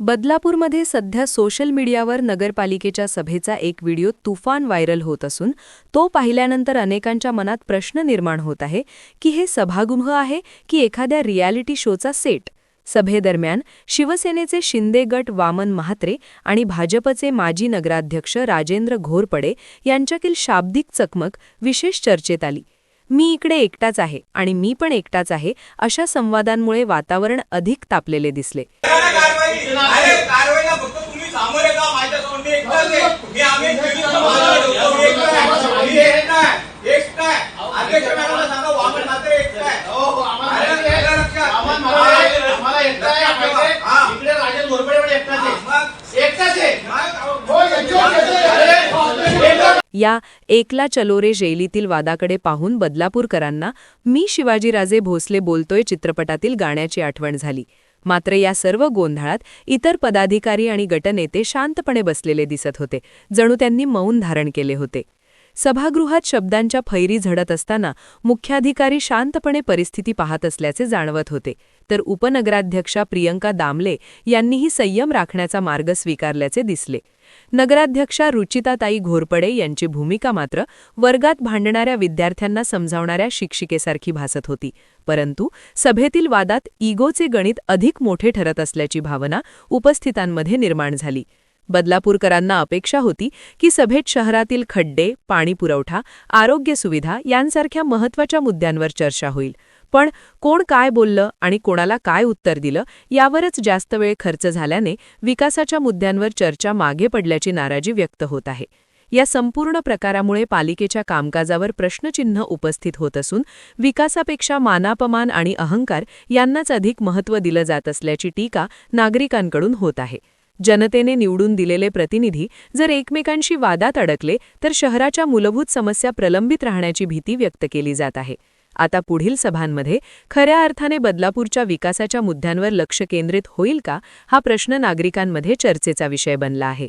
बदलापूरमध्ये सध्या सोशल मीडियावर नगरपालिकेच्या सभेचा एक व्हिडिओ तुफान व्हायरल होत असून तो पाहिल्यानंतर अनेकांच्या मनात प्रश्न निर्माण होत आहे की हे सभागृह आहे की एखाद्या रियालिटी शोचा सेट? सभेदरम्यान शिवसेनेचे शिंदे गट वामन म्हात्रे आणि भाजपचे माजी नगराध्यक्ष राजेंद्र घोरपडे यांच्यातील शाब्दिक चकमक विशेष चर्चेत आली. मी इकडे एकटाच आहे आणि मी पण एकटाच आहे अशा संवादांमुळे वातावरण अधिक तापलेले दिसले करा ना कारवाई अरे कारवाईला फक्त तुम्ही सामोरे जा माझ्यासमोर मी एकटाच आहे मी आम्ही दिल्लीचं महाराज होतो, मी एकटा आहे. मी एकटा आहे. एकटा आहे. अध्यक्ष मॅडमला सांगा वामन मात्र एकटा आहे अरे, आलं लक्षात? आम्हाला एकटा आहे पाहिजे. हा. इकडे राजेश घोरपडे पण एकटाच आहे. मग एकटाच आहे. मग- हो, एकटाच आहे. अरे, एकटाच या एकला चलोरे जैलीतील वादाकडे पाहून बदलापूरकरांना मी शिवाजीराजे भोसले बोलतोय चित्रपटातील गाण्याची आठवण झाली. मात्र या सर्व गोंधळात इतर पदाधिकारी आणि गटनेते शांतपणे बसलेले दिसत होते. जणू त्यांनी मौन धारण केले होते. सभागृहात शब्दांच्या फैरी झडत असताना मुख्याधिकारी शांतपणे परिस्थिती पाहत असल्याचे जाणवत होते. तर उपनगराध्यक्षा प्रियंका दामले यांनीही संयम राखण्याचा मार्ग स्वीकारल्याचे दिसले. नगराध्यक्षा रुचिताताई घोरपडे यांची भूमिका मात्र वर्गात भांडणाऱ्या विद्यार्थ्यांना समजावणाऱ्या शिक्षिकेसारखी भासत होती. परंतु सभेतील वादात इगोचे गणित अधिक मोठे ठरत असल्याची भावना उपस्थितांमध्ये निर्माण झाली. बदलापूरकरांना अपेक्षा होती की सभेत शहरातील खड्डे पाणी पुरवठा आरोग्य सुविधा यांसारख्या महत्त्वाच्या मुद्द्यांवर चर्चा होईल. पण कोण काय बोललं आणि कोणाला काय उत्तर दिलं यावरच जास्त वेळ खर्च झाल्याने विकासाच्या मुद्द्यांवर चर्चा मागे पडल्याची नाराजी व्यक्त होत आहे. या संपूर्ण प्रकारामुळे पालिकेच्या कामकाजावर प्रश्नचिन्ह उपस्थित होत असून विकासापेक्षा मानापमान आणि अहंकार यांनाच अधिक महत्त्व दिलं जात असल्याची टीका नागरिकांकडून होत आहे. जनतेने निवडून दिलेले प्रतिनिधी जर एकमेकांशी वादात अडकले तर शहराच्या मूलभूत समस्या प्रलंबित राहण्याची भीती व्यक्त केली जात आहे. आता पुढील सभांमध्ये खऱ्या अर्थाने बदलापूरच्या विकासाच्या मुद्द्यांवर लक्ष केंद्रित होईल का हा प्रश्न नागरिकांमध्ये चर्चेचा विषय बनला आहे.